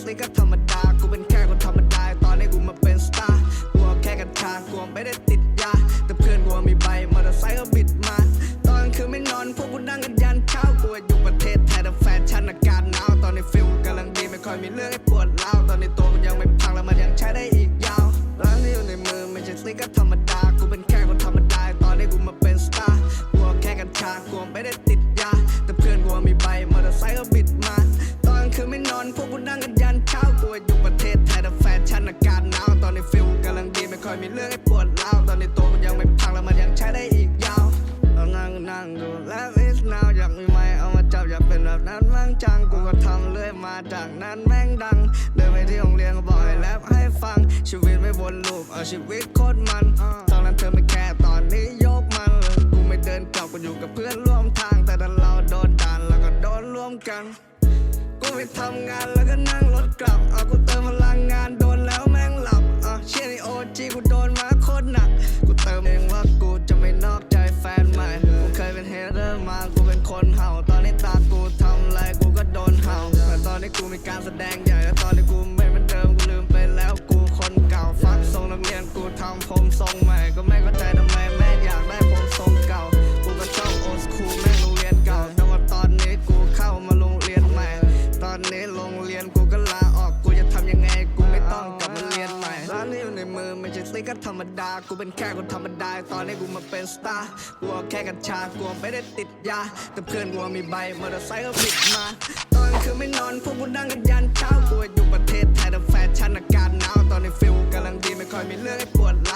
สลิกก็ธรรมดา กูเป็นแค่คนธรรมดา ตอนนี้กูมาเป็นสตาร์ กูแค่กัญชากูไม่ได้ติดยา แต่เพื่อนกูมีใบมอเตอร์ไซค์ก็บิดมา คอยมีเรื่องให้ปวดร้าวตอนนี้ตัวกูยังไม่พังแล้วมันยังใช้ได้อีกยาวเรานั่งนั่งดูแล้ว is now อยากมีไม้เอามาจับอยากเป็นแบบนั้นบ้างจังกูก็ทำเรื่อยมาจากนั้นแม่งดัง เดินไปที่โรงเรียนก็บอกให้แรปให้ฟัง ชีวิตไม่วนลูปเอาชีวิตโคตรมัน ตอนนั้นเธอไม่แค่ตอนนี้ยกมันเลยกูไม่เดินกลับกูอยู่กับเพื่อนร่วมทาง แต่ถ้าเราโดนดันแล้วก็โดนร่วมกัน กูไปทำงานแล้วก็นั่งรถกลับเอากู กูมีการแสดงใหญ่แล้วตอนนี้กู ดา กูเป็นแค่คนธรรมดา ตอนนี้กูมาเป็นสตาร์กูเอาแค่กัญชากูไม่ได้ติดยา แต่เพื่อนกูมีใบมอเตอร์ไซค์ก็บิดมา ตอนคือไม่นอน พวกกูนั่งกันยันเช้ากูอยู่ประเทศไทยแต่แฟชั่นอากาศหนาว ตอนนี้ฟิลกำลังดีไม่ค่อยมีเรื่องให้ปวดร้า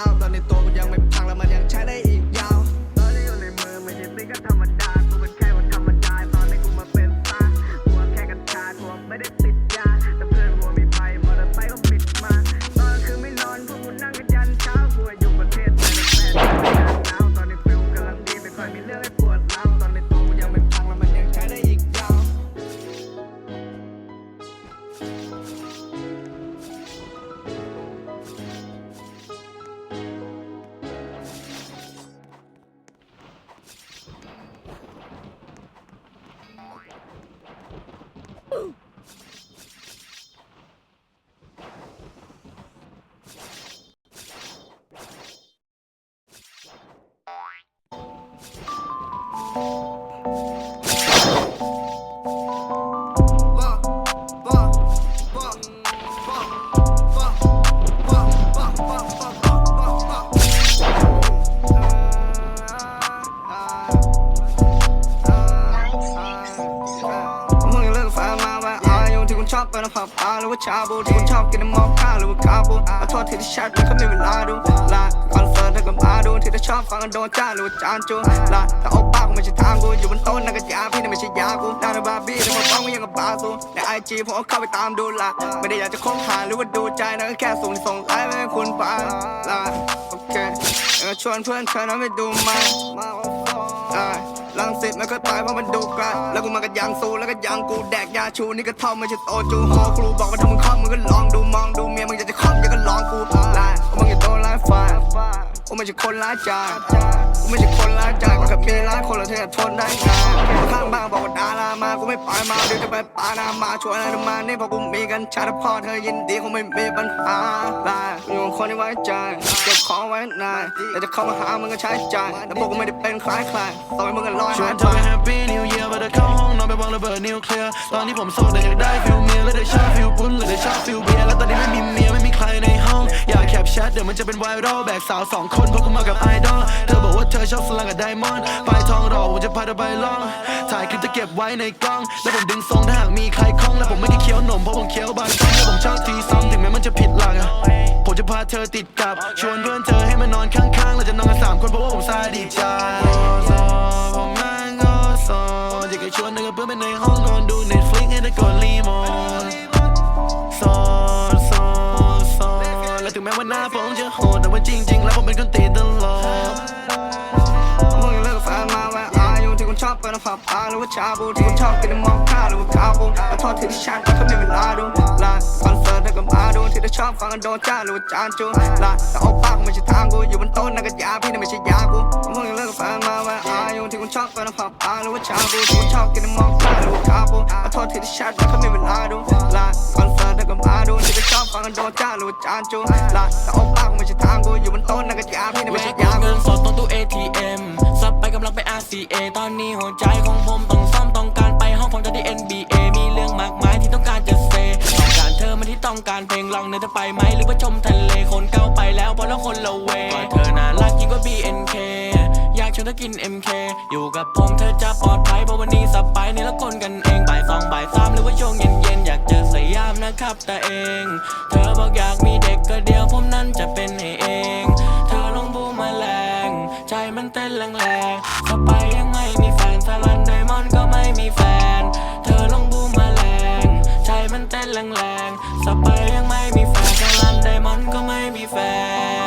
อบไปนะผับอาหรือว่าชาบูที่คุณชอบกินน้ำมอค่าหรือว่าคาบูขอโทษที่ที่แชทมันก็ไม่เวลาดูลาคอนเสิร์ตถ้าก็มาดูที่ที่ชอบฟังกันโดนจ้าหรือว่าจานจูลาแต่โอป้ากูไม่ใช่ทางกูอยู่บนโต๊ะนั่งกับยาพี่นั่นไม่ใช่ยากูน่าจะบาร์บี้แต่พอฟังกูยังกับบาซูในไอจีผมก็เข้าไปตามดูละไม่ได้อยากจะคบหาหรือว่าดูใจนะก็แค่ส่งส่งไลน์ไปให้คุณไปลาโอเค เออชวนเพื่อนเธอนั้นไปดูมันอ่าลังสิตไม่เคยตายเพราะมันดูกระแล้วกูมากับยางซูแล้วก็ยางกูแดกยาชูนี่ก็เท่าไม่ใช่โตจูฮอครูบอกว่าถ้ามึงเข้ามึงก็หล ไม่ใช่คนร้ายใจกูไม่ใช่คนร้ายใจกูแค่มีร้ายคนละเทศทนได้ไงข้างบ้านบอกว่าดารามากูไม่ไปมาเดี๋ยวจะไปปานามาชวนอะไรมานี่พอกูมีกันชาติพ่อเธอยินดีคงไม่มีปัญหาล่อยู่คนที่ไว้ใจเก็บของไว้นานแต่จะเข้ามาหามึงก็ใช้ใจแต่พวกกูไม่ได้เป็นคล้ายใครต่อให้มึงกันลอยหายไป ระเบิดนิวเคลียร์ตอนที่ผมโสดแต่อยากได้ฟิลเมียและได้ชอบฟิลปุ้นและได้ชอบฟิลเบียร์แล้วตอนนี้ไม่มีเมียไม่มีใครในห้อง อยากแคปแชทเดี๋ยวมันจะเป็นไวรัลแบกสาวสองคนเพราะกูมากับไอดอลเธอบอกว่าเธอชอบสลังกับไดมอนด์ไปทองหล่อผมจะพาเธอไปล่องถ่ายคลิปจะเก็บไว้ในกล้อง แล้วผมดึงทรงถ้าหากมีใครคล้องแล้วผมไม่ได้เคี้ยวหนมเพราะผมเคี้ยวบางต้องแล้วผมชอบทีซ้ำถึงแม้มันจะผิดหลักผมจะพาเธอติดกับชวนเพื่อนเธอให้มานอนข้างๆเราจะนอนกันสามคนเพราะว่าผมซาดิสใจ งแม้ว่าหน้าผมจะโหดแต่ว่าจริง ๆ แล้วผมเป็นคนตีตลกมึงเลิกกับแฟนมาแวอายุที่คุณชอบไปนะผับอาหรือว่าชาบูที่คุณชอบกินน้ำมอคค่าหรือว่าคาบูขอโทษที่ที่แชทมันก็ไม่เวลาดูลาคอนเสิร์ตถ้าก็มาดูที่ที่ชอบฟังกันโดนจ้าหรือว่าจานจูลาแต่โอปากไม่ใช่ทางกูอยู่บนโต๊ะนั่งกับยาพี่นั่นไม่ใช่ยากูมึงเลิกกับแฟนมาแวอายุที่คุณชอบไปนะผับอาหรือว่าชาบูที่คุณชอบกินน้ำมอคค่าหรือว่าคาบูขอโทษที่ที่แชทมันก็ไม่เวลาดู กันโดนจ้าหรือว่าจานจูละแต่โอป้ากูไม่ใช่ทางกูอยู่บนโต๊ะนั่นก็ยาพี่นั่นแวไม่ใช่กยาเงิกูนสดตรงตู้ ATM สับไปกำลังไป RCA ตอนนี้หัวใจของผมต้องซ่อมต้องการไปห้องผมจะได้ NBA มีเรื่องมากมายที่ต้องการจะเซต้องการเธอมาที่ต้องการเพลงลองเนื้อเธอไปไหมหรือว่าชมทะเลคนเก่าไปแล้วเพราะแล้วคนละเวก็เธอน่ารักยิ่งกว่า BNK อยากชวนเธอกิน MK อยู่กับผมเธอจะปลอดภัยเพราะวันนี้สบายนี่แล้วคนกันเองบ่ายสองบ่ายสามหรือว่าช่วงเย็น ยามนะครับแต่เอง เธอบอกอยากมีเด็กก็เดียวผมนั้นจะเป็นให้เอง เธอลองบูมาแมลงใจมันเต้นแรงๆสไปยังไม่มีแฟนสลันไดมอนก็ไม่มีแฟน เธอลองบูมาแมลงใจมันเต้นแรงๆสไปยังไม่มีแฟนสลันไดมอนก็ไม่มีแฟ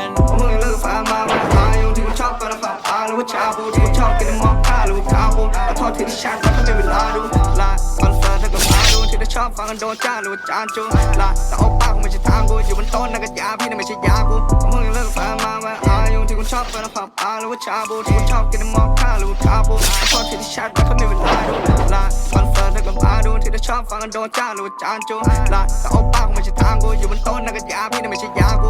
นมึงเลิกฟ้ามาวันตายอยู่ที่กูชอบกันแล้วฝับตารือว่าชาบูที่กูชอบกินมอคค่ารือว่าคาบูขอโทษที่ที่ฉันแล้วก็ไม่เวลาดูลาคอนเสิร์ตแล้วก็มาดูที่ได้ ชอบฟังกันโดนจ้าหรือว่าจานจูลาแต่โอป้ากูไม่ใช่ทางกูอยู่บนต๊ะนั่นก็ยาพี่นั่นไม่ใช่ยากูพวกมึงเลิกฟ้ามาวันตายอยู่ที่กูชอบกันแล้วฝับตาหรือว่าชาบูที่กูชอบกินมอคค่าหรือว่าคาบูขอโทษที่ที่ฉันแล้วก็ไม่เวลาดูลาคอนเสิร์ตแล้วก็มาดูที่ได้ชอบฟังกันโดนจ้าหรือว่าจานจูลาแต่โอป้ากูไม่ใช่ทางกูอยู่บนต๊ะนั่นก็ยาพี่นั่นไม่ใช่ยากู